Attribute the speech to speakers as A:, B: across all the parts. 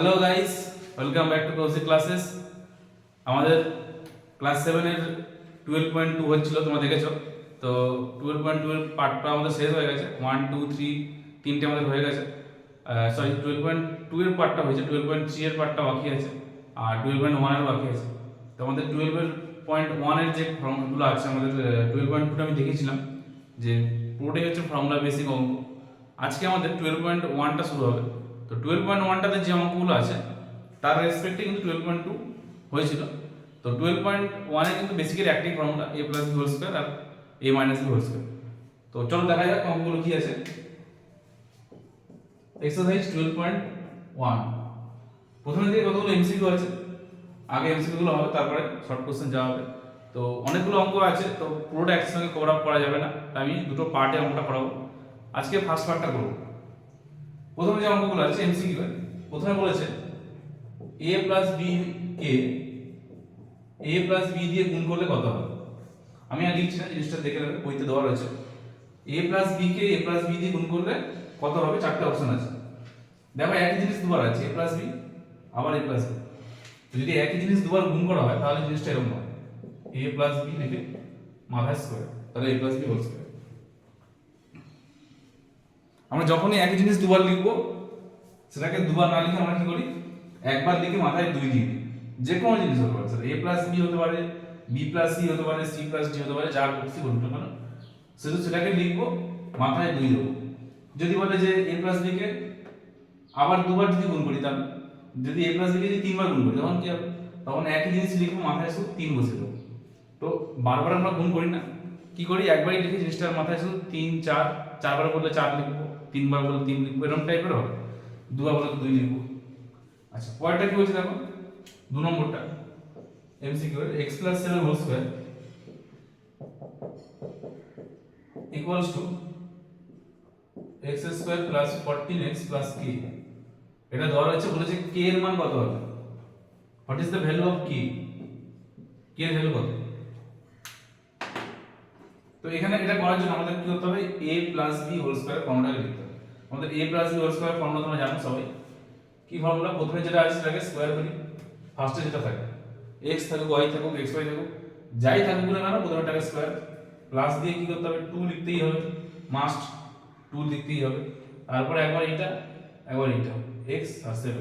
A: Hello guys welcome back to Kaushik classes আমাদের class সেভেনের twelve point two হচ্ছিল, তোমরা দেখেছ? তো টুয়েলভ পয়েন্ট টু এর পার্টটা আমাদের শেষ হয়ে গেছে। ওয়ান টু থ্রি তিনটে আমাদের হয়ে গেছে। সরি টুয়েলভ পয়েন্ট টু এর পার্টটা হয়েছে টুয়েলভ পয়েন্ট থ্রি এর পার্টটা বাকি আছে, আর টুয়েলভ পয়েন্ট ওয়ানের বাকি আছে। তো আমাদের টুয়েলভের পয়েন্ট ওয়ানের যে ফর্মগুলো আছে, আমাদের টুয়েলভ পয়েন্ট টুটা আমি দেখেছিলাম, যে পুরোটাই হচ্ছে ফর্মুলা বেসিক অঙ্ক। আজকে আমাদের টুয়েলভ পয়েন্ট ওয়ানটা শুরু হবে। তো টুয়েলভ পয়েন্ট ওয়ানটাতে যে অঙ্কগুলো আছে, তার রেসপেক্টে কিন্তু টুয়েলভ পয়েন্ট টু হয়েছিল। তো টুয়েলভ পয়েন্ট ওয়ানে কিন্তু বেসিক্যালি একটাই formula A plus whole square R A minus whole square তো চলো দেখা যাক অঙ্কগুলো কি আছে। এক্সারসাইজ টুয়েলভ পয়েন্ট ওয়ান প্রথমে থেকে কতগুলো এমসিকিউ আছে? আগে এমসিকিউ গুলো হবে, তারপরে শর্ট কোশ্চেন যাওয়া হবে। তো অনেকগুলো অঙ্ক আছে, তো পুরোটা একসঙ্গে কভার আপ করা যাবে না। তাই আমি দুটো পার্টে অঙ্কটা করাবো। আজকে ফার্স্ট পার্টটা করব। প্রথমে যে অঙ্কগুলো আছে এমসিকিউ প্রথমে বলেছে এ প্লাস বি কে এ প্লাস বি দিয়ে গুণ করলে কত হবে? আমি আর লিখছি না জিনিসটা দেখে নেবে বইতে দেওয়া রয়েছে। এ প্লাস বি কে এ প্লাস বি দিয়ে গুণ করলে কত হবে? চারটে অপশন আছে। দেখো, একই জিনিস দুবার আছে এ প্লাস বি আবার এ প্লাস বি তো যদি একই জিনিস দুবার গুণ করা হয়, তাহলে জিনিসটা এরকম হয়। এ প্লাস বি লিখে মাথায় স্কোয়ার তাহলে A plus B whole square আমরা যখনই একই জিনিস দুবার লিখব, সেটাকে দুবার না লিখে আমরা কি করি? একবার লিখে মাথায় দুই দিই। যে কোনো জিনিস হতে পারে। এ প্লাস বি হতে পারে বি প্লাস সি হতে পারে সি প্লাস ডি হতে পারে যা করছি করুন না কেন। শুধু সেটাকে লিখব, মাথায় দুই দেবো। যদি বলে যে এ প্লাস বি কে আবার দুবার যদি গুণ করি তাহলে, যদি এ প্লাস বি কে যদি তিনবার গুণ করি, তখন কি হবে? তখন একই জিনিস লিখব মাথায় শুধু তিন বসে দেবো তো বারবার আমরা গুণ করি না। কি করি? একবারই লিখে জিনিসটার মাথায় শুধু তিন, চার, চারবার বললে চার লিখব। তিনবার বললে তিন লিখব, এরকম টাইপের হবে। দুবার বললে দুই লিখব। আচ্ছা পরেরটা কি হচ্ছে দেখো? দু নম্বরটা। MCQ x plus seven whole square equals to x square plus fourteen x plus k এটা দেওয়া রয়েছে বলেছে কে এর মান কত হবে? What is the value of k k এর ভ্যালু কত? তো এখানে এটা করার জন্য আমাদের কি করতে হবে? A plus B whole square ফর্মুলাকে লিখতে হবে। আমাদের a plus B square formula তোমরা জানো সবাই। কি ফর্মুলা প্রথমে যেটা আছে সেটাকে স্কয়ার করি। ফার্স্টে যেটা থাকে। X থাকুক, y থাকুক, x, y থাকুক। যাই থাকুক না কেন, প্রথমে টাকা স্কয়ার প্লাস দিয়ে কি করতে হবে? 2 লিখতেই হবে। মাস্ট 2 লিখতেই হবে। তারপরে একবার এটা একবার এটা x আর 7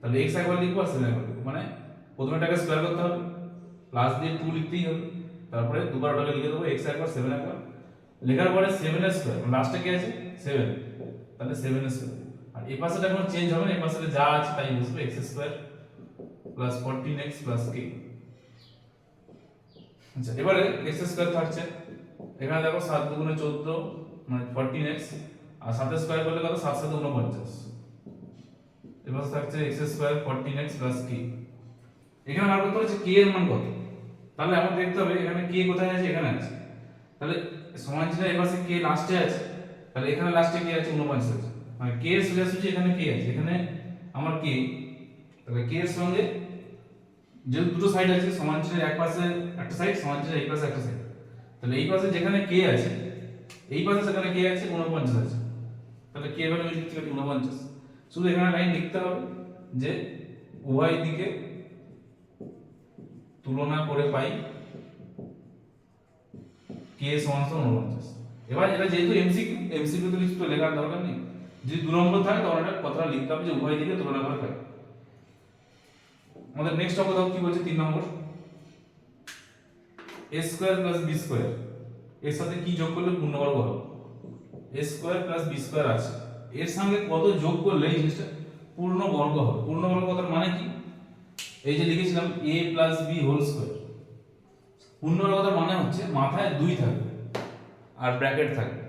A: তাহলে x একবার লিখব আর 7 একবার মানে প্রথমে টাকে স্কয়ার করতে হবে। প্লাস দিয়ে 2 লিখতেই হবে। তারপরে দুবার ওটাকে লিখে দেবো। এক্স একবার সেভেন একবার। লেখার পরে সেভেন এর স্কোয়ার লাস্টে কি আছে? সেভেন তাহলে সেভেন স্কোয়ার আর এই পাশেটা কোনো চেঞ্জ হবে না, এই পাশে যা আছে তাই বসবে x square plus fourteen x plus k আচ্ছা এবারে এক্স স্কোয়ার থাকছে। এখানে দেখো সাত দুগুণে চোদ্দ মানে ফোরটিন এক্স আর সাতের স্কোয়ার করলে কত? সাত সাত উনপঞ্চাশ এবার থাকছে x square fourteen x plus k এখানে বার করতে হচ্ছে? কে এর মান কত? তাহলে আমাদের দেখতে হবে, এখানে কে কোথায় আছে? এখানে আছে। তাহলে সমান চিহ্ন এবার কে লাস্টে আছে। তাহলে এখানে লাস্টে কে আছে উনপঞ্চাশ? আছে মানে কে এর সোজাসুজি এখানে কে আছে, এখানে আমার কে তাহলে কে এর সঙ্গে যে দুটো সাইড আছে, সমান চিহ্নের এক পাশে একটা সাইড সমান চিহ্নের এই পাশে একটা সাইড তাহলে এই পাশে যেখানে কে আছে, এই পাশে সেখানে কে আছে, উনপঞ্চাশ আছে, তাহলে কে ভ্যালু লিখতে হবে উনপঞ্চাশ। শুধু এখানে লাইন লিখতে হবে যে উভয় দিকে তুলনা করে পাই কে সমান সমান উনপঞ্চাশ। এবার এটা যেহেতু এমসিকিউ এমসিকিউ তো কিছু তো লেখার দরকার নেই। যদি দু নম্বর থাকে, তখন এটা কথাটা লিখতে হবে যে, উভয় দিকে তুলনা করে থাকে। আমাদের নেক্সট অঙ্ক দেখো কি বলছে তিন নম্বর। A square plus B square এর সাথে কি যোগ করলে পূর্ণবর্গ হবে? A square plus B square আছে। এর সঙ্গে কত যোগ করলে এই জিনিসটা পূর্ণবর্গ হবে? পূর্ণবর্গ কথার মানে কি? এই যে লিখেছিলাম, a plus B whole square পূর্ণবর্গতার মানে হচ্ছে, মাথায় দুই থাকবে। আর ব্র্যাকেট থাকবে।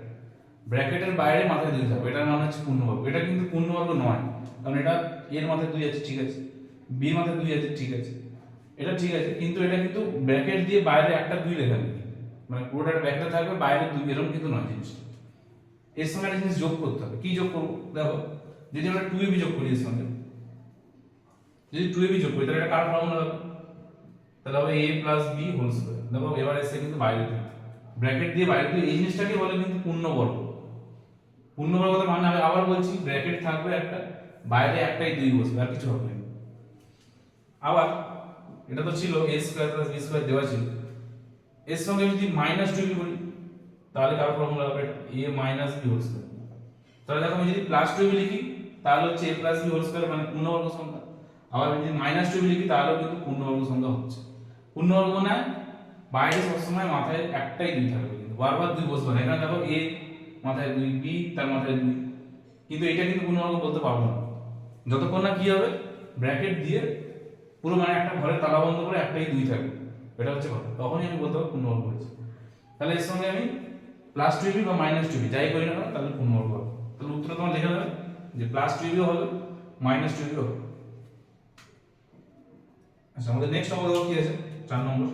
A: ব্র্যাকেটের বাইরে মাথায় দুই থাকবে। এটার মানে হচ্ছে পূর্ণবর্গ। এটা কিন্তু পূর্ণবর্গ নয়, কারণ এটা এর মাথায় দুই আছে, ঠিক আছে? বি মাথায় দুই আছে, ঠিক আছে? এটা ঠিক আছে, কিন্তু এটা কিন্তু ব্র্যাকেট দিয়ে বাইরে একটা দুই লেখা নেই। মানে পুরোটা একটা ব্র্যাকেটে থাকবে, বাইরে দুই, এরকম কিন্তু নয় জিনিসটা। এর সঙ্গে একটা জিনিস যোগ করতে হবে। কি যোগ করব? দেখো, যদি আমরা টু বি যোগ করি এর সঙ্গে যদি টু বি যোগ করি, তাহলে এটা কার ফর্মুলা হবে? তাহলে হবে A plus B whole square দেখো, এবার এসে কিন্তু বাইরে দিই। ব্র্যাকেট দিয়ে বাইরে তো এই জিনিসটাকে বলে কিন্তু পূর্ণবর্গ। পূর্ণবর্গ মানে আমি আবার বলছি ব্র্যাকেট থাকবে একটা, বাইরে একটাই দুই বসবে, আর কিছু হবে না। আবার, এটা তো ছিল A square plus B square দেওয়া ছিল। এর সঙ্গে যদি মাইনাস টু করি তাহলে কার ফর্মুলা হবে A minus B whole square তাহলে দেখো আমি যদি প্লাস টু লিখি, তাহলে হচ্ছে A plus B whole square মানে পূর্ণবর্গ সংখ্যা। আবার যদি মাইনাস টু লিখি, তাহলেও কিন্তু পূর্ণবর্গ সংখ্যা হচ্ছে। পূর্ণবর্গ না বাইরে সবসময় মাথায় একটাই দুই থাকবে কিন্তু বারবার দুই বসবে না। এখানে দেখো এ মাথায় দুই বি তার মাথায় দুই। কিন্তু এটা কিন্তু পূর্ণবর্গ বলতে পারব না। যতক্ষণ না কি হবে ব্র্যাকেট দিয়ে পুরো মানে একটা ঘরের তালা বন্ধ করে একটাই দুই থাকবে এটা হচ্ছে কথা। তখনই আমি বলতে পারব পূর্ণবর্গ হয়েছে তাহলে এর সঙ্গে আমি প্লাস টু বি বা মাইনাস টু বি যাই করি না কেন, তাহলে পূর্ণবর্গ হবে। তাহলে উত্তর তোমার লিখে দেবে যে প্লাস টু বিও হবে মাইনাস টু বিও হবে। আচ্ছা আমাদের নেক্সট নম্বর কি আছে? চার নম্বর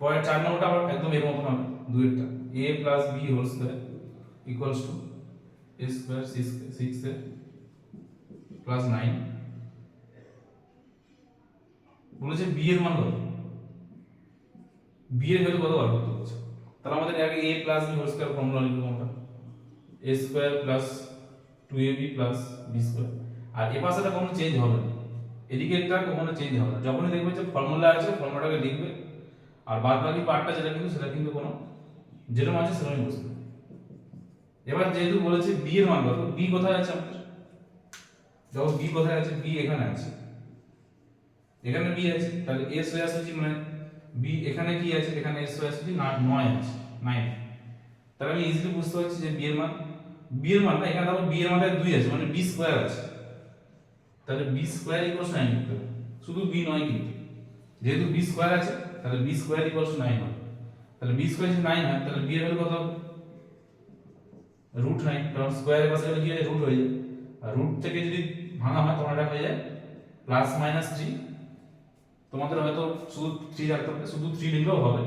A: পরের চার নম্বরটা আবার একদম এর মতন হবে দুইটা A plus B whole square equals to A square six A plus nine বলেছে বি এর মান কত? বি এর ভ্যালু কত বার করতে বলছে তাহলে আমাদের আগে A plus B whole square formula লিখব আমরা। A square plus two A B plus B square আর এ পাশেটা কোনো চেঞ্জ হবে না। এদিকে এটা কখনো চেঞ্জ হবে না। যখনই দেখবে যে ফর্মুলা আছে ফর্মুলাটাকে লিখবে আর বাদ বাকি পার্টটা যেটা কিন্তু, সেটা কিন্তু কোনো যেরকম আছে সেরকমই বসবে এবার যেহেতু বলেছে বি এর মান কত বি কোথায় আছে আমাদের? দেখো বি কোথায় আছে? বি এখানে আছে। এখানে বি আছে, তাহলে হয়ে আসছে মানে বি এখানে কি আছে? এখানে এস হয়ে আসছে না, নয় আছে নাইন তাহলে আমি ইজিলি বুঝতে পারছি যে বি এর মান বি এর মান না এখানে দেখো বি এর মাথায় দুই আছে মানে বি স্কোয়ার আছে। তাহলে বি স্কোয়ার ইকুয়ালস নাইন লিখতে শুধু বি নয় কিন্তু। যেহেতু বি স্কোয়ার আছে তাহলে বি স্কোয়ার ইকুয়ালস নাইন হয়। তাহলে বি স্কোয়ার যদি নাইন হয়, তাহলে বি এর কত রুট নাইন কারণ স্কোয়ারের পাশে গেলে কি হয় রুট হয়ে যায়। আর রুট থেকে যদি ভাঙা হয়, তখন এটা হয়ে যায় প্লাস মাইনাস থ্রি তোমাদের হয়তো শুধু থ্রি রাখতে হবে, শুধু থ্রি লিখলেও হবে।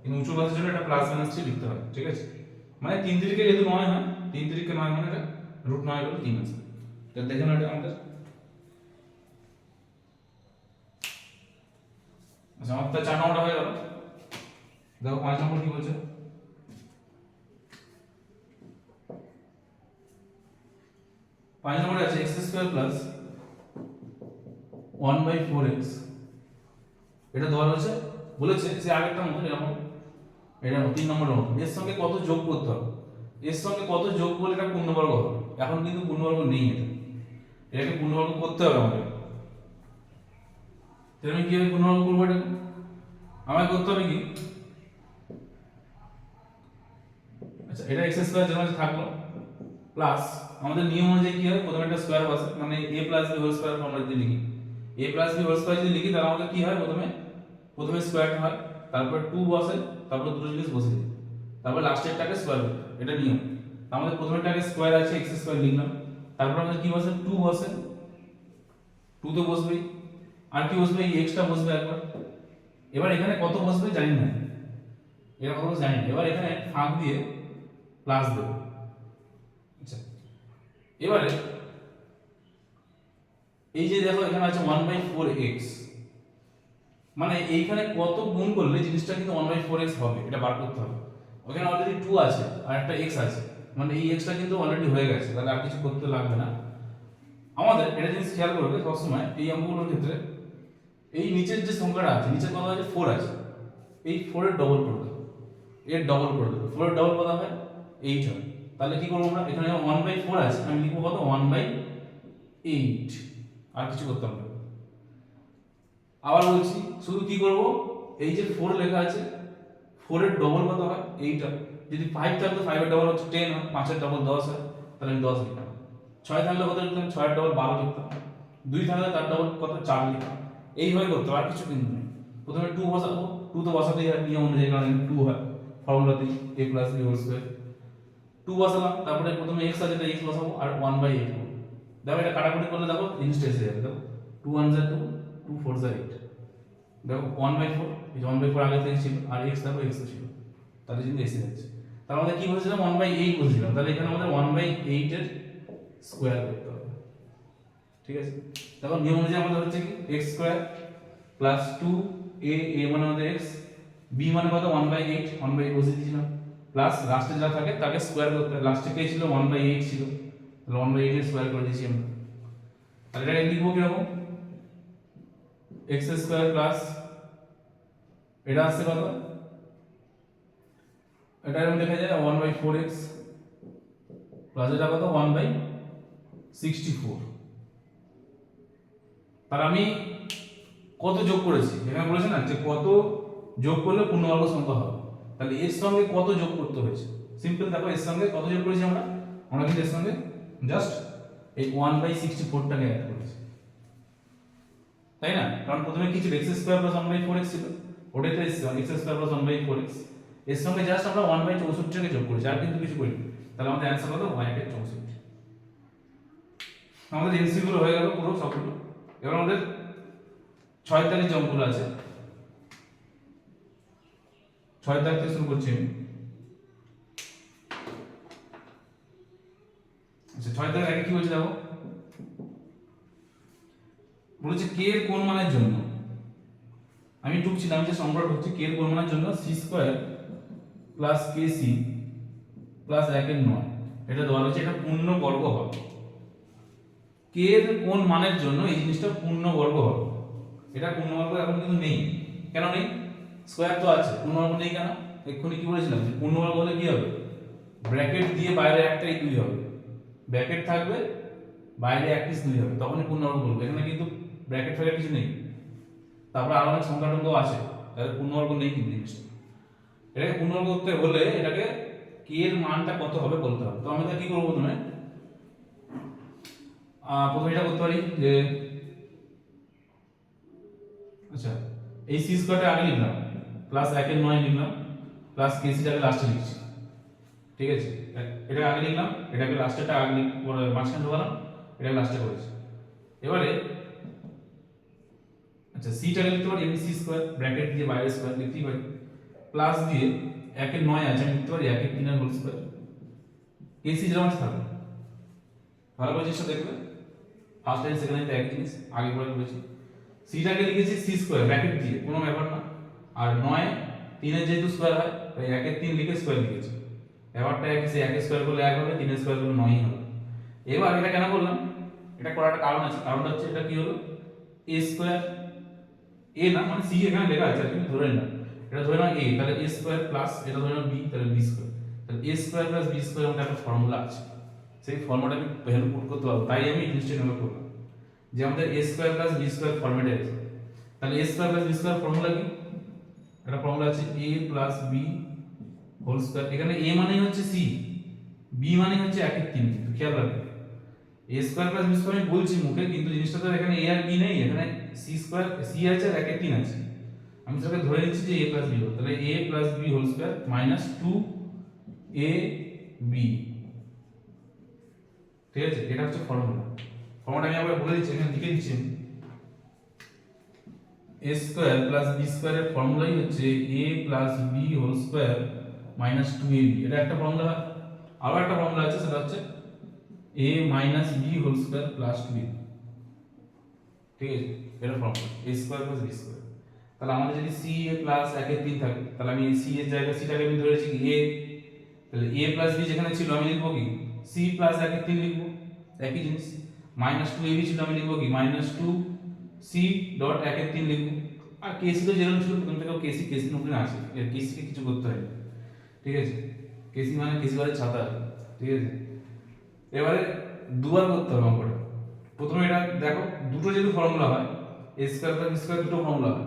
A: কিন্তু উঁচু ক্লাসের জন্য এটা প্লাস মাইনাস থ্রি লিখতে হবে, ঠিক আছে? মানে তিন তিরিকে যেহেতু নয় হয়, তিন তিরিকে নয় মানে এটা রুট নয় করে তিন আছে। দেখে নাও এটা আমাদের। আচ্ছা চার নম্বরটা হয়ে গেল। দেখো পাঁচ নম্বর কি বলছে? পাঁচ নম্বরে আছে x square plus one by four x. এটা দেওয়া হয়েছে? বলেছে যে আগেরটা মতো এরকম। এটা তিন নম্বরের মতো এর সঙ্গে কত যোগ করতে হবে? এর সঙ্গে কত যোগ করলে এটা পূর্ণবর্গ হবে? এখন কিন্তু পূর্ণবর্গ নেই এটা। এটাকে পূর্ণবর্গ করতে হবে আমাদের। তাহলে আমি কীভাবে পূর্ণবর্গ করব আমায় করতে হবে কি আচ্ছা এটা এক্স স্কোয়ার যেমন থাকল। প্লাস আমাদের নিয়ম অনুযায়ী কি হয়? প্রথমে একটা স্কোয়ার বসে মানে A plus B whole square আমরা যদি লিখি। A plus B whole square যদি লিখি, তাহলে আমাদের কি হয়? প্রথমে প্রথমে স্কোয়ারটা হয়, তারপর টু বসে, তারপর দুটো জিনিস বসে যায়। তারপর লাস্টেরটাকে স্কোয়ার। এটা নিয়ম। আমাদের প্রথমেরটাকে স্কোয়ার আছে এক্স স্কোয়ার লিখলাম। তারপর আমাদের কি বসে? টু বসে। টু তো বসবেই। আর কি বসবে? এই এক্সটা বসবে একবার। এবার এখানে কত বসবে জানি না। এর কত জানি না। এবার এখানে ফাঁক দিয়ে প্লাস দেবো। আচ্ছা। এবারে এই যে দেখো, এখানে আছে ওয়ান বাই ফোর এক্স মানে এইখানে কত গুণ করলে জিনিসটা কিন্তু ওয়ান বাই ফোর এক্স হবে। এটা বার করতে হবে। ওখানে অলরেডি টু আছে আর একটা এক্স আছে। মানে এই এক্সটা কিন্তু অলরেডি হয়ে গেছে। তাহলে আর কিছু করতে লাগবে না। আমাদের এটা জিনিস খেয়াল করবে সবসময়, এই অঙ্কগুলোর ক্ষেত্রে এই নিচের যে সংখ্যাটা আছে, নিচের কথা আছে ফোর আছে। এই ফোরের ডবল করে দেবো। এর ডবল করে দেবো। ফোরের ডবল কত হয় এইট হয়। তাহলে কি করব আমরা? এখানে ওয়ান বাই ফোর আছে, আমি লিখব কত? ওয়ান বাই এইট আর কিছু করতে হবে না। আবার বলছি, শুধু কি করব? এই যে ফোর লেখা আছে ফোরের ডবল কত হয়? এইট হয়। যদি ফাইভ থাকতো ফাইভের ডবল হচ্ছে টেন হয়। পাঁচের ডবল দশ হয়। তাহলে আমি দশ লিখতাম ছয় থাকলে কত লিখতাম ছয়ের ডবল বারো লিখতাম দুই থাকলে তার ডবল কত? চার লিখতাম এইভাবে করতে হবে, আর কিছু কিন্তু নেই। প্রথমে টু বসাবো টু তো বসাতেই হয় নিয়ম অনুযায়ী, কারণ টু হয়। ফর্মুলাতেই A plus B whole square two বসালাম, তারপরে প্রথমে এক্স আছে এক্স বসাবো, আর ওয়ান বাই এইট দেখো, এটা কাটাকুটি করলে দেখো জিনিসটা এসে যাবে, দেখো। টু ওয়ান জা টু টু ফোর জা এইট দেখো ওয়ান বাই ফোর এই ওয়ান বাই ফোর আগে থেকে ছিল, আর এক্স দেখো এক্স ছিল। তাহলে কিন্তু এসে যাচ্ছে। তার মধ্যে কি বলেছিলাম ওয়ান বাই এইট বলেছিলাম তাহলে এখানে আমাদের ওয়ান বাই এইটের স্কোয়ার করতে হবে। ঠিক আছে? দেখো নিয়ম অনুযায়ী আমাদের হচ্ছে কি? X square plus two a a মানে আমাদের এক্স বি মানে কত? One by eight one by বসে দিয়েছিলাম। প্লাস লাস্টে যা থাকে, তাকে স্কোয়ার করতে লাস্টে কে ছিল? ওয়ান বাই এইট ছিল। তাহলে ওয়ান বাই এইট স্কোয়ার করে দিয়েছি আমরা। তাহলে এটাকে লিখব কীরকম? এক্স স্কোয়ার প্লাস এটা আসছে কত? এটা এরকম লেখা যায় one by four x plus এটা কত? ওয়ান বাই সিক্সটি ফোর তাহলে আমি কত যোগ করেছি? এখানে বলেছে না যে কত যোগ করলে পূর্ণবর্গ সংখ্যা হবে। তাহলে এর সঙ্গে কত যোগ করতে হয়েছে? সিম্পল দেখো, এর সঙ্গে কত যোগ করেছি আমরা? আমরা কিন্তু এর সঙ্গে জাস্ট এই ওয়ান বাই সিক্সটি ফোরটাকে অ্যাড করেছি। তাই না? কারণ প্রথমে কি ছিল? X square plus one by four x ছিল। ওটাই তো x square plus one by four এক্সের সঙ্গে জাস্ট আমরা ওয়ান বাই চৌষট্টিটাকে যোগ করেছি, আর কিন্তু কিছু করিনি। তাহলে আমাদের অ্যান্সার কত? ওয়ান বাই চৌষট্টি। আমাদের এনসি গুলো হয়ে গেল পুরো সবগুলো। এবার আমাদের ছয় তারিখ অঙ্কগুলো আছে। ছয় তারিখ থেকে শুরু করছি আমি। আচ্ছা ছয় তারিখ আগে কি বলছে দেখো? বলেছে কে এর কোন মানের জন্য? আমি ঢুকছি না আমি যে সংখ্যাটা ঢুকছি কে এর কোন মানের জন্য? C square plus k c plus একের নয়। এটা দেওয়া রয়েছে, এটা পূর্ণ বর্গ হবে। কে এর কোন মানের জন্য এই জিনিসটা পূর্ণ বর্গ হবে? এটা পূর্ণবর্গ এখন কিন্তু নেই। কেন নেই? স্কোয়ার তো আছে। পূর্ণবর্গ নেই কেন? এক্ষুনি কি বলেছিলাম যে পূর্ণবর্গ হলে কি হবে? ব্র্যাকেট দিয়ে বাইরে একটাই দুই হবে। ব্র্যাকেট থাকবে, বাইরে এক পিস দুই হবে। তখনই পূর্ণবর্গ বলব। এখানে কিন্তু ব্র্যাকেট ফ্র্যাকেট কিছু নেই। তারপরে আরও অনেক সংখ্যা টঙ্ক আছে। তাহলে পূর্ণবর্গ নেই কিন্তু জিনিসটা। এটাকে পূর্ণবর্গ করতে হলে এটাকে কে এর মানটা কত হবে বলতে হবে। তো আমি আমরা কি করব প্রথমে? প্রথমে এটা করতে পারি যে আচ্ছা এই সি স্কোয়ারটা আগে লিখলাম প্লাস একের নয় লিখলাম প্লাস কে কেসিটাকে লাস্টে লিখছি, ঠিক আছে? এটা আগে লিখলাম, এটাকে লাস্টেটা আগে পরে মাঝখানে ঢোকালাম, এটাকে লাস্টে করেছি। এবারে আচ্ছা সিটাকে লিখতে পারি এমনি সি স্কোয়ার ব্র্যাকেট দিয়ে বাইরে স্কোয়ার লিখতেই পারি প্লাস দিয়ে একের নয় আছে, আমি লিখতে পারি একের তিনের হোল স্কোয়ার কেসি যেরকম থাকবে ভালো করে জিনিসটা দেখবে। ফার্স্ট টাইম সেকেন্ড টাইম একই জিনিস, আগে পরে বলেছি। সিটাকে লিখেছি সি স্কোয়ার ব্র্যাকেট দিয়ে, কোনো ব্যাপার না। আর নয়, তিনের যেহেতু স্কোয়ার হয়, তাই একের তিন লিখে স্কোয়ার লিখেছি। ব্যাপারটা এক সে একের স্কোয়ার করলে এক হবে, তিনের স্কোয়ার করলে নয়ই হবে। এবার এটা কেন করলাম? এটা করার একটা কারণ আছে। কারণটা হচ্ছে, এটা কি হলো? এ স্কোয়ার এ না মানে সি এখানে লেখা আছে তুমি ধরে নিলাম এটা ধরে নাও এ তাহলে এ স্কোয়ার প্লাস এটা ধরে নাও বি তাহলে বি স্কোয়ার তাহলে a square plus b square আমাদের একটা ফর্মুলা আছে। সেই ফর্মুলাটা আমি ভ্যালু পুট করতে পারব, তাই আমি জিনিসটা করলাম। যে আমাদের a square plus b square ফর্মেটে আছে। তাহলে a square plus b square formula কি? একটা ফর্মুলা আছে a plus b whole square এখানে এ মানে হচ্ছে সি বি মানে হচ্ছে একের তিন কিন্তু খেয়াল রাখবে। A square plus b square আমি বলছি মুখে, কিন্তু জিনিসটা তো এখানে এ আর বি নেই, এখানে সি স্কোয়ার সি আছে আর একের তিন আছে। আমি সেটাকে ধরে নিচ্ছি যে এ প্লাস বি হোল। তাহলে a plus b whole square minus two a b ঠিক আছে? এটা হচ্ছে ফর্মুলা ফর্মুলাটা আমি আবার বলে দিচ্ছি? এখানে লিখে দিচ্ছি। এ স্কোয়ার প্লাস বি স্কোয়ারের ফর্মুলাই হচ্ছে a plus b whole square minus two এটা একটা ফর্মুলা আরও একটা ফর্মুলা আছে, সেটা হচ্ছে a minus b whole square plus two ঠিক আছে? এটা formula a square plus b square তাহলে আমাদের যদি সি এ প্লাস একের তিন থাকে, তাহলে আমি সি এর জায়গায় সিটাকে আমি ধরেছি এ তাহলে এ প্লাস বি যেখানে ছিল, আমি লিখব কি? সি প্লাস একের তিন লিখব। একই জিনিস। মাইনাস টু এ বি ছিল আমি লিখব কি? মাইনাস টু সি ডট একের তিন লিখব। আর কেসি তো যেরকম ছিল প্রথম থেকে কেসি কেসি নোটে আছে কেসিকে কিছু করতে হয়। ঠিক আছে? কেসি মানে কেসি বারে ছাতা। ঠিক আছে? এবারে দুবার করতে হবে অঙ্কটা। প্রথমে এটা দেখো, দুটো যেহেতু ফর্মুলা হয় এ স্কোয়ার প্লাস স্কোয়ার দুটো ফর্মুলা হয়।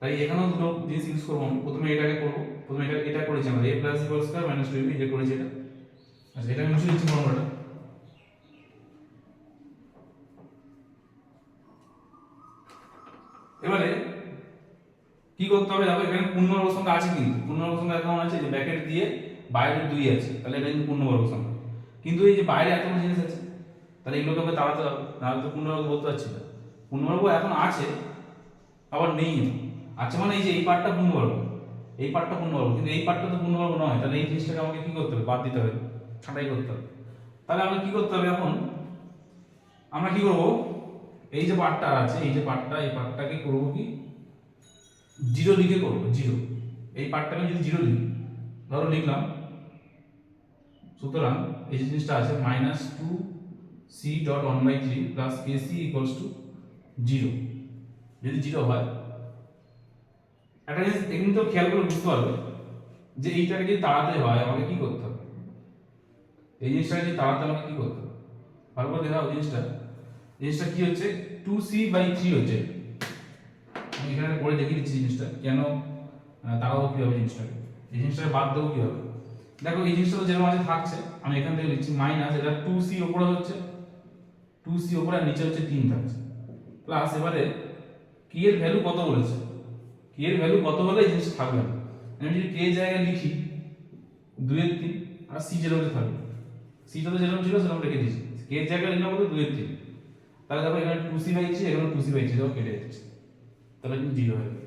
A: তাই এখানেও দুটো জিনিস ইউজ করব প্রথমে এটাকে করব। প্রথমে এটা এটা করেছি আমরা। A plus square minus two b এটা করেছি এটা। আচ্ছা এটা আমি মুছে দিচ্ছি ফর্মুলাটা এবারে কি করতে হবে দেখো, এখানে পূর্ণবর্গ সংখ্যা আছে কিন্তু। পূর্ণবর্গ সংখ্যা কেমন আছে যে ব্র্যাকেট দিয়ে বাইরে দুই আছে, তাহলে এটা কিন্তু পূর্ণবর্গ সংখ্যা। কিন্তু এই যে বাইরে এতগুলো জিনিস আছে, তাহলে এগুলোকে আমরা তাড়াতে হবে, নাহলে তো পূর্ণবর্গ বলতে পারছি না। পূর্ণবর্গ এখন আছে, আবার নেই আছে মানে এই যে এই পার্টটা পূর্ণবর্গ, এই পার্টটা পূর্ণবর্গ, কিন্তু এই পার্টটা তো পূর্ণবর্গ নয়, তাহলে এই জিনিসটাকে আমাকে কি করতে হবে? বাদ দিতে হবে, ছাঁটাই করতে হবে। তাহলে আমরা কি করতে হবে এখন? আমরা কি করব? এই যে পার্টটা আছে, এই যে পার্টটা এই পার্টটাকে করব কি? জিরো লিখে করব জিরো এই পার্টটাকে যদি জিরো লিখি, ধরো লিখলাম, সুতরাং এই যে জিনিসটা আছে minus two c dot one by three plus k c equals to zero যদি জিরো হয়, একটা জিনিস এখানে তো খেয়াল করে বুঝতে পারবে যে এইটাকে যদি তাড়াতে হয়, আমাকে কি করতে হবে? এই জিনিসটাকে যদি তাড়াতে আমাকে কি করতে হবে? ভালো করে দেখা জিনিসটা। জিনিসটা কি হচ্ছে? টু সি বাই থ্রি হচ্ছে। আমি এখানে করে দেখিয়ে দিচ্ছি জিনিসটা, কেন তাড়াবো কীভাবে জিনিসটাকে? এই জিনিসটাকে বাদ দেবো কীভাবে? দেখো, এই জিনিসটা তো যেরকম আছে, থাকছে। আমি এখান থেকে লিখছি মাইনাস এটা টু সি ওপরে হচ্ছে। টু সি ওপরে আর নিচে হচ্ছে তিন থাকছে। প্লাস এবারে কি এর ভ্যালু কত বলেছে? কি এর ভ্যালু কত হলে এই জিনিসটা থাকবে না? আমি যদি কে জায়গায় লিখি দুয়ের তিন, আর সি যেরকম থাকবে। সিটা তো যেরকম ছিল, সেরকম রেখে দিয়েছি। কে জায়গায় লিখলাম বলতে দুয়ের তিন। তাহলে দেখো এখানে টু সি বাই এখানে টু সি বাই থ্রি কেটে যাচ্ছে তাহলে কিন্তু জিরো হয়ে যাবে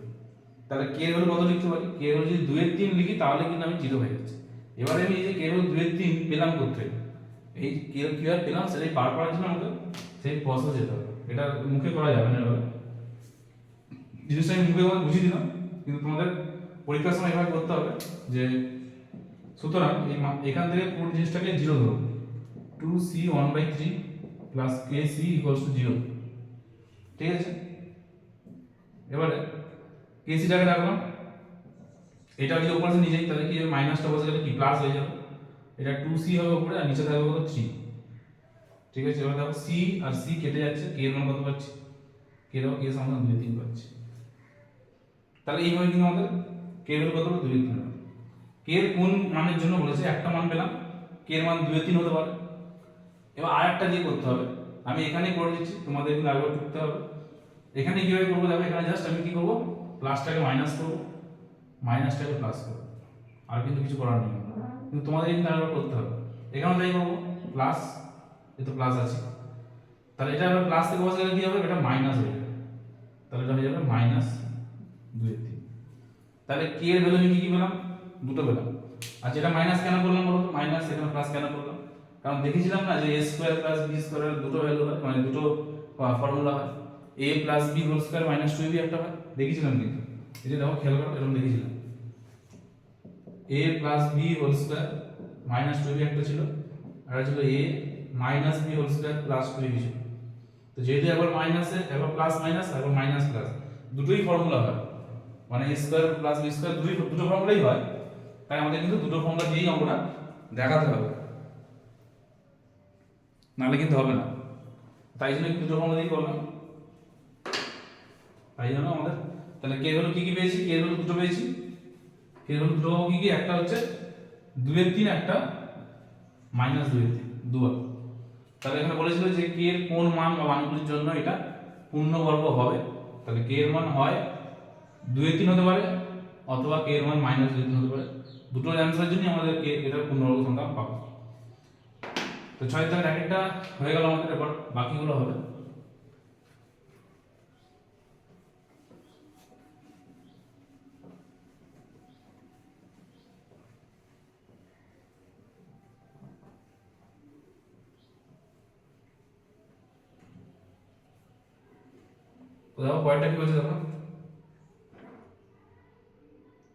A: তাহলে কে হলো কত লিখতে পারি? কে হলো যদি দুয়ের তিন লিখি, তাহলে কিন্তু আমি জিরো হয়ে যাচ্ছে এবারে আমি এই যে কে হলো দুয়ের তিন, পেলাম করতে এই কে কীভাবে পেলাম? সেটাই বার করার জন্য আমাকে সেই প্রসেস যেতে হবে। এটা মুখে করা যাবে না এভাবে। জিনিসটা আমি মুখে বুঝিয়ে দিলাম। কিন্তু তোমাদের পরীক্ষার সময় এভাবে করতে হবে যে, সুতরাং এই এখান থেকে পুরো জিনিসটাকে জিরো ধরো। Two c one by three plus k c equals to zero ঠিক আছে? এবারে কেসিটাকে রাখলাম এটা যদি উপরে নিয়ে যাই, তাহলে কি মাইনাসটা বসে গেলে কি? প্লাস হয়ে যাবে। এটা টু সি হবে উপরে আর নিচে থাকবে কত? থ্রি ঠিক আছে? এবার দেখো সি আর সি কেটে যাচ্ছে। কে এর মান কত পাচ্ছি? কে দেখো কে সমান দুই তিন পাচ্ছি। তাহলে এইভাবে কিন্তু আমাদের কে এর কত দুই তিন কে এর কোন মানের জন্য বলেছে? একটা মান পেলাম। কে এর মান দুই তিন হতে পারে। এবার আর একটা দিয়ে করতে হবে। আমি এখানে করে দিচ্ছি, তোমাদের কিন্তু আরেকবার টুকতে হবে। এখানে কীভাবে করব দেখো, এখানে জাস্ট আমি কি করব? প্লাসটাকে মাইনাস করব। মাইনাসটাকে প্লাস করব। আর কিন্তু কিছু করার নেই। কিন্তু তোমাদের কিন্তু আরেকবার করতে হবে। এখানে তাই করব। প্লাস এ তো প্লাস আছে তাহলে এটা আবার প্লাস থেকে বসে গেলে কি হবে? এটা মাইনাস হয়ে যাবে। তাহলে এটা হয়ে যাবে মাইনাস দুই তিন। তাহলে কে এর ভ্যালু আমি কি কি পেলাম? দুটো পেলাম। আর যেটা মাইনাস কেন করলাম বলো তো? মাইনাস এখানে প্লাস কেন করলাম? কারণ দেখেছিলাম না যে এ স্কোয়ার প্লাস বি স্কোয়ারের দুটো ভ্যালু হয়? মানে দুটো ফর্মুলা হয়। A plus b whole square minus two b একটা হয়? দেখেছিলাম কিন্তু। এই যে দেখো, খেয়াল করো, এরকম দেখেছিলাম। A plus b whole square minus two b একটা ছিল, আর ছিল a minus b whole square plus two b ছিল। তো যেহেতু একবার মাইনাসে একবার প্লাস মাইনাস একবার মাইনাস প্লাস দুটোই ফর্মুলা হয়। মানে a square plus b square দুটোই দুটো ফর্মুলাই হয়। তাই আমাদের কিন্তু দুটো ফর্মুলা দিয়েই অঙ্কটা দেখাতে হবে। নাহলে কিন্তু হবে না। তাই জন্য দুটো ফর্মুলা দিয়েই করলাম। তাই জন্য আমাদের তাহলে কে হলো কি কি পেয়েছি? কে হলো দুটো পেয়েছি? কে হলো দুটো কি কি? একটা হচ্ছে দুয়ের তিন, একটা মাইনাস দুয়ের তিন, দুবার। তাহলে এখানে বলেছিল যে কে এর কোন মান বা মানগুলির জন্য এটা পূর্ণবর্গ হবে। তাহলে কে এর মান হয় দুয়ের তিন হতে পারে, অথবা কে এর মান মাইনাস দুই তিন হতে পারে। দুটো অ্যান্সারের জন্য আমাদের কে এটার পূর্ণবর্গ সংখ্যা পাবো। তো ছয় তার এক একটা হয়ে গেল আমাদের এবার বাকিগুলো হবে। দেখো পয়েন্টটা কি বলছে দেখো?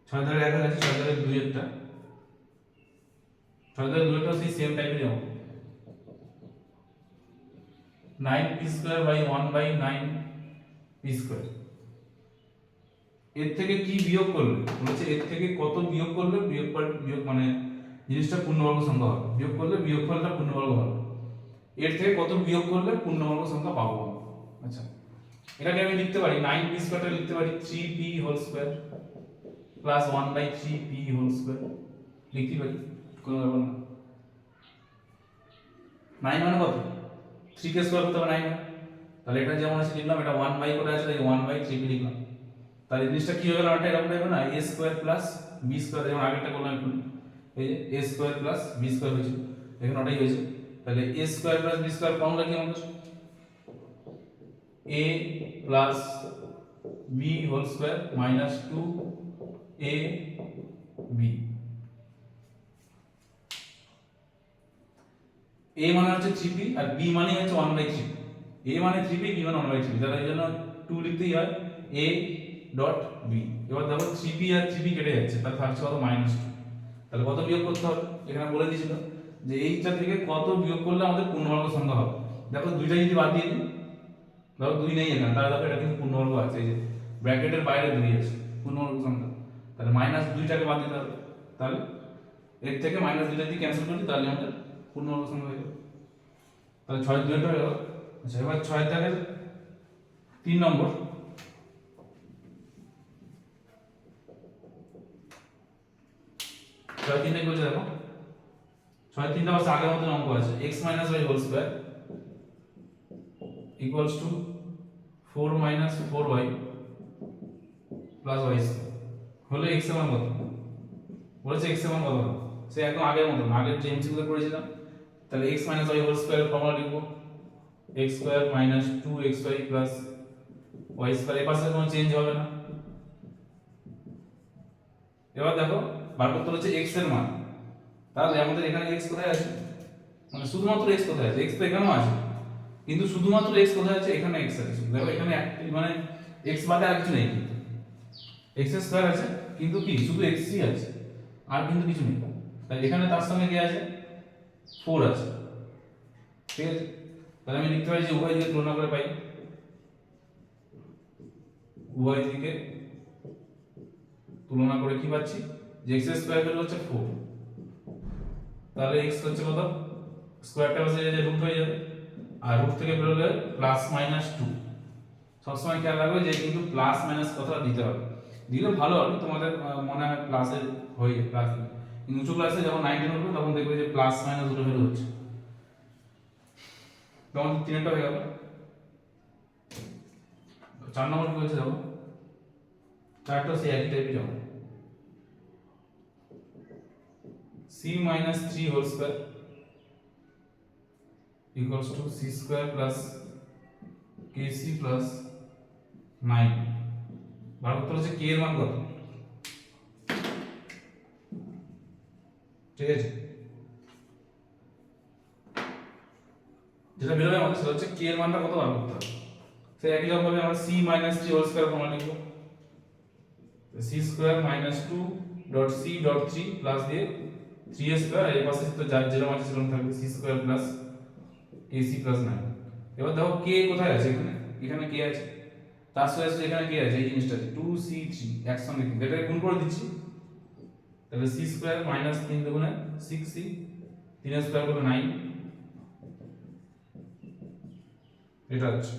A: ছয় ধারে এক আছে ছয় ধারে দুই একটা। ছয় ধারে দুই একটা, সেই সেম টাইপের যাব nine p square by one by nine p square. এর থেকে কি বিয়োগ করলে? বলেছে এর থেকে কত বিয়োগ করলে বিয়োগ বিয়োগ মানে জিনিসটা পূর্ণবর্গ সংখ্যা হবে। বিয়োগ করলে বিয়োগ ফলটা পূর্ণবর্গ হবে। এর থেকে কত বিয়োগ করলে পূর্ণবর্গ সংখ্যা পাবো। আচ্ছা এটাকে আমি লিখতে পারি, নাইন পি স্কোয়ারটা লিখতে পারি three p whole square plus one by three p whole square লিখতে পারি? কোনো ব্যাপার না। নাইন মানে কত? থ্রি কে স্কোয়ার করতে হবে নাইন তাহলে এটা যেমন আছে লিখলাম, এটা ওয়ান বাই করে আছে? ওয়ান বাই থ্রি পি লিখলাম। তাহলে জিনিসটা কি হয়ে গেল? একটা এরকম হবে না? A square plus b square যেমন আগেরটা করলাম একটু এই যে a square plus b square হয়েছে। এখানে ওটাই হয়েছে। তাহলে a square plus b square formula কি আমাদের? A plus b whole square minus 2 a b a মানে হচ্ছে 3p আর b মানে হচ্ছে 1 বাই 3 a মানে 3p b মানে 1 বাই 3 তাহলে এই জন্য 2 লিখতেই হয় a ডট b এবার দেখো 3p আর 3p কেটে যাচ্ছে, তাহলে থাকছে কত মাইনাস 2 তাহলে কত বিয়োগ করতে হবে? এখানে বলে দিয়েছিল যে এইটা থেকে কত বিয়োগ করলে আমাদের পূর্ণবর্গ সংখ্যা হবে। দেখো দুইটা যদি বাদ দিয়ে দিই, ধরো দুই নেই এখানে, তাহলে দেখো এটা কিন্তু পূর্ণবর্গ আছে, এই যে ব্র্যাকেটের বাইরে দুই আছে পূর্ণবর্গ সংখ্যা। তাহলে মাইনাস দুইটাকে বাদ দিতে হবে। তাহলে এর থেকে মাইনাস দুইটা দিয়ে ক্যান্সেল করি, তাহলে আমাদের পূর্ণবর্গ সংখ্যা হয়ে যাবে তাহলে ছয় দুইটা হয়ে গেল। আচ্ছা এবার ছয় থেকে তিন নম্বর। ছয় তিনটা কি বলছে দেখো। ছয় তিনটা বাস আগের মতন অঙ্ক আছে। x minus y whole square equals to four minus four y plus y হলো x এর কত? বলেছে x এর কত? সে একদম আগের মতন। আগের যে এমসিকিউ করেছিলাম। তাহলে x minus y whole square formula লিখব। x square minus two x y plus y square এই পাশে কোনো চেঞ্জ হবে না। এবার দেখো, বার করতে হচ্ছে x এর মান। তাহলে আমাদের এখানে x কোথায় আছে? মানে শুধুমাত্র x কোথায় আছে? x তো এখানেও আছে। কিন্তু শুধুমাত্র x কোথায় আছে? এখানে x আছে। দেখো এখানে মানে x বাদে আর কিছু নেই x স্কয়ার আছে, কিন্তু কি? শুধু x আছে। আর কিন্তু কিছু নেই। তাহলে এখানে তার সঙ্গে কি আছে? 4 আছে। ঠিক আছে? তাহলে আমি লিখতে পারি যে উভয় দিকে তুলনা করে পাই। উভয় দিকে তুলনা করে কি পাচ্ছি? যে x স্কয়ার ভ্যালু হচ্ছে 4 তাহলে x হচ্ছে কত? স্কয়ারটা বসে যে রুট হয়ে যাবে। আর রুট থেকে বেরোলে প্লাস মাইনাস টু সবসময় খেয়াল রাখবে যে কিন্তু প্লাস মাইনাস কথাটা দিতে হবে। দিলে ভালো হবে, তোমাদের মনে হয় প্লাসের হয়ে প্লাস উঁচু ক্লাসে যখন নাইনটিন উঠবে তখন দেখবে যে প্লাস মাইনাস দুটো ভ্যালু হচ্ছে। তখন তিনটা হয়ে গেল। চার নম্বর কি হচ্ছে চারটা সেই একই টাইপই যাব c minus 3 whole square equals to c square plus kc plus 9 বার করতে হচ্ছে k এর মান কত? ঠিক আছে? যেটা বেরোবে আমাদের সেটা হচ্ছে k এর মানটা কত বার করতে হবে? সেই একই রকম ভাবে আমরা c minus 3 whole square formula লিখব। c square minus 2 dot c dot 3 plus দিয়ে থ্রি এ স্কোয়ার এই পাশে তো যার যেরকম আছে সেরকম থাকবে c square plus a c plus nine এবার দেখো কে কোথায় আছে এখানে? এখানে কে আছে। তার সাথে এখানে কে আছে, এই জিনিসটা আছে টু সি থ্রি একসঙ্গে কিন্তু এটাকে গুণ করে দিচ্ছি। তাহলে সি স্কোয়ার মাইনাস তিন দুগুণে সিক্স সি তিন স্কোয়ার করলে নাইন এটা হচ্ছে।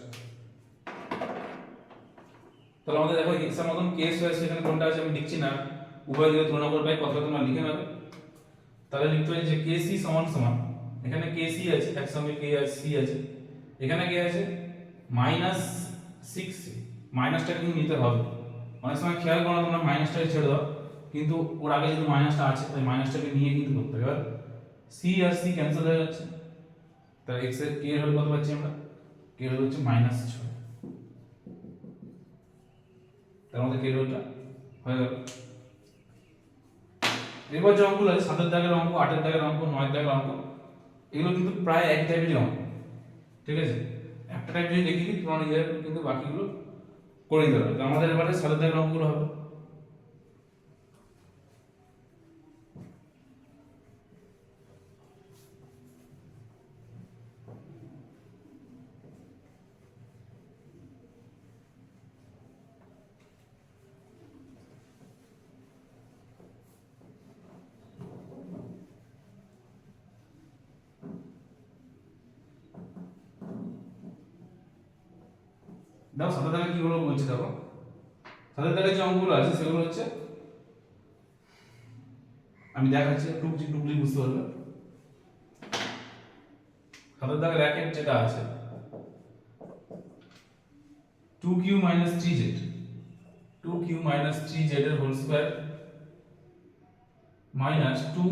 A: তাহলে আমাদের দেখো এক্সাম মতন কেস হয়েছে, এখানে কোনটা আছে আমি লিখছি না। উভয় দিকে তুলনা করে পাই কতটা তোমরা লিখে নেবে। তাহলে লিখতে পারি যে কেসি সমান সমান। এখানে কেসি আছে, একসঙ্গে কে আছে সি আছে। এখানে কে আছে? মাইনাস সিক্স মাইনাসটা কিন্তু নিতে হবে। অনেক সময় খেয়াল করো না তোমরা মাইনাসটাকে ছেড়ে দাও। কিন্তু ওর আগে যদি মাইনাসটা আছে, তাই মাইনাসটাকে নিয়ে কিন্তু করতে হবে। এবার সি আর সি ক্যান্সেল হয়ে যাচ্ছে। তাহলে এক্সের কে এর হল কত পাচ্ছি আমরা? কে এর হচ্ছে মাইনাস ছয় তার মধ্যে কে এর হলটা হয়ে গেল। এবার যে অঙ্কগুলো আছে, সাতের দাগের অঙ্ক, আটের দাগের অঙ্ক, নয়ের দাগের অঙ্ক, এগুলো কিন্তু প্রায় এক টাইপেরই অঙ্ক। ঠিক আছে? একটা টাইপ যদি দেখি, তোমার নিজের কিন্তু বাকিগুলো করে নিতে হবে তো আমাদের এবারে সাতের দাগের অঙ্কগুলো হবে দেখো সাতের দাগে কিগুলো বলছি দেখো সাতের দাগে যে অঙ্কগুলো আছে সেগুলো হচ্ছে আমি দেখাচ্ছি টুকলি টুকলি বুঝতে পারবে সাতের দাগে র্যাকেট যেটা আছে two q minus three z two q minus three z এর whole square minus two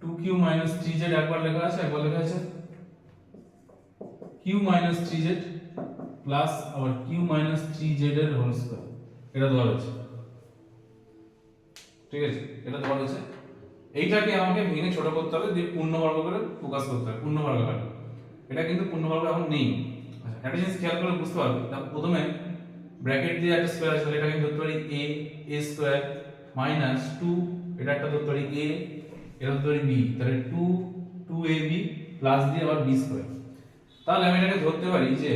A: two q minus three z একবার লেখা আছে, একবার লেখা আছে q minus three z plus আবার কিউ মাইনাস থ্রি জেড এর হোল স্কোয়ার এটা দেওয়া রয়েছে ঠিক আছে? এটা দেওয়া রয়েছে এইটাকে আমাকে ভেঙে ছোট করতে হবে, দিয়ে পূর্ণবর্গ করে প্রকাশ করতে হবে, পূর্ণবর্গ করে এটা কিন্তু পূর্ণবর্গ এখন নেই। আচ্ছা একটা জিনিস খেয়াল করে বুঝতে পারবে প্রথমে ব্র্যাকেট দিয়ে একটা স্কোয়ার আছে এটা কিন্তু ধরতে পারি a a square minus two এটা একটা ধরতে পারি এ এটা ধরতে পারি বি তাহলে two two a b plus দিয়ে আবার বি স্কোয়ার তাহলে আমি এটাকে ধরতে পারি যে,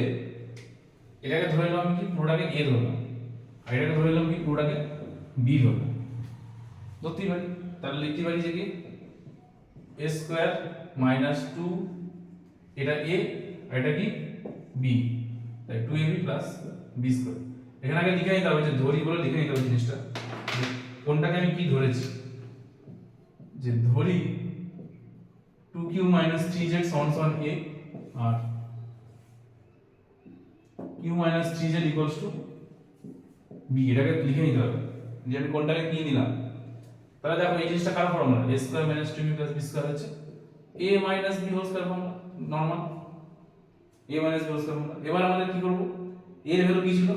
A: এটাকে ধরে নিলাম কি, পুরোটাকে এ ধরলাম। আর এটাকে ধরে নিলাম কি, পুরোটাকে বি ধরলাম। ধরতেই পারি তাহলে লিখতে পারি যে কি? এ স্কোয়ার মাইনাস টু এটা এ আর এটা কি? বি তাই two a b plus b square এখানে আগে লিখে নিতে হবে যে ধরি বলে লিখে নিতে হবে জিনিসটা। কোনটাকে আমি কি ধরেছি? যে ধরি two q minus three z সমান সমান a R q minus three z equals to b এটাকে লিখে নিতে হবে। যে আমি কোনটাকে কি নিলাম? তাহলে দেখো এই জিনিসটা কার formula a square minus two b plus b square হচ্ছে a minus b whole square formula normal a minus b whole square formula এবার আমাদের কি করব? এর ভ্যালু কি ছিল?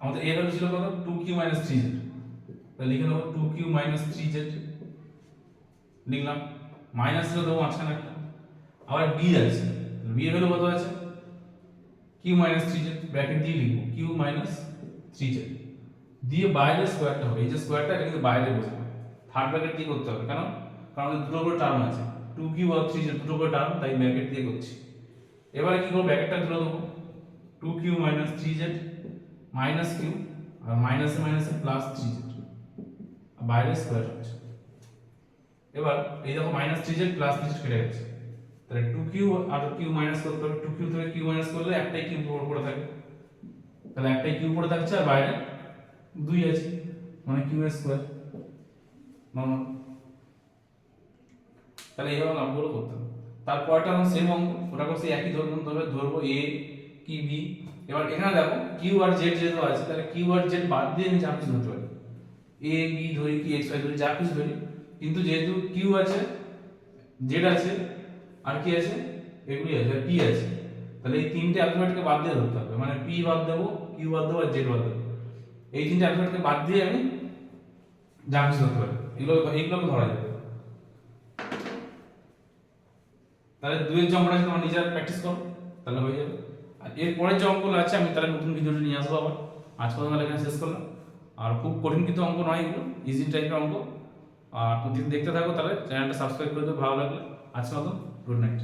A: আমাদের এর ভ্যালু ছিল কত? Two q minus three z তাহলে লিখে দেবো two q minus three z লিখলাম। মাইনাস ছিল দেবো মাঝখানে একটা। আবার বি আছে। বি এর ভ্যালু কত আছে? Q minus three z bracket দিয়ে লিখব। কিউ মাইনাস থ্রি জেড দিয়ে বাইরে স্কোয়ারটা হবে। এই যে স্কোয়ারটা এটা কিন্তু বাইরে বসবে। থার্ড ব্র্যাকেট দিয়ে করতে হবে। কেন? কারণ দুটো করে টার্ম আছে। টু কিউ আর থ্রি দুটো করে টার্ম তাই ব্র্যাকেট দিয়ে করছি। এবারে কি করব? ব্র্যাকেটটা তুলে দেবো two q minus three z minus q আর মাইনাসে মাইনাসে প্লাস থ্রি জেড বাইরে স্কোয়ার হচ্ছে। এবার এই দেখো minus three z plus three কেটে গেছে। তাহলে টু কিউ আর কিউ মাইনাস করতে হবে। টু কিউ থেকে কিউ মাইনাস করলে একটাই কিউ পড়ে থাকে তাহলে একটাই কিউ পড়ে থাকছে আর বাইরে দুই আছে মানে কিউ স্কোয়ার। নর্মাল তাহলে এইভাবে অঙ্কগুলো করতে হবে তারপরটা আমার সেম অঙ্ক ওটাকে সেই একই ধরুন ধরবে ধরবো এ কি বি এবার এখানে দেখো কিউ আর জেড যেহেতু আছে, তাহলে কিউ আর জেড বাদ দিয়ে আমি যা কিছু ধরতে পারি। এ বি ধরি কি এক্স ওয়াই ধরি, যা কিছু ধরি। কিন্তু যেহেতু কিউ আছে জেড আছে, আর কি আছে? এগুলি আছে পি আছে। তাহলে এই তিনটে অ্যালফাবেটকে বাদ দিয়ে ধরতে হবে। মানে পি বাদ দেবো কিউ বাদ দেবো, আর জেড বাদ দেবো। এই তিনটে অ্যালফাবেটকে বাদ দিয়ে আমি যা কিছু ধরতে পারি। এগুলো এইগুলোকে ধরা যাবে তাহলে দুয়ের যে তোমার নিজের প্র্যাকটিস করো, তাহলে হয়ে যাবে। আর এরপরের যে অঙ্কগুলো আছে, আমি তাহলে নতুন ভিডিওটি নিয়ে আসব আবার। আজ পর্যন্ত এখানে শেষ করলাম। আর খুব কঠিন কিন্তু অঙ্ক নয় এগুলো ইজি টাইপের অঙ্ক। আর প্রতিদিন দেখতে থাকো তাহলে চ্যানেলটা সাবস্ক্রাইব করে দেবো ভালো লাগলে। আজকে মতো গুড নাইট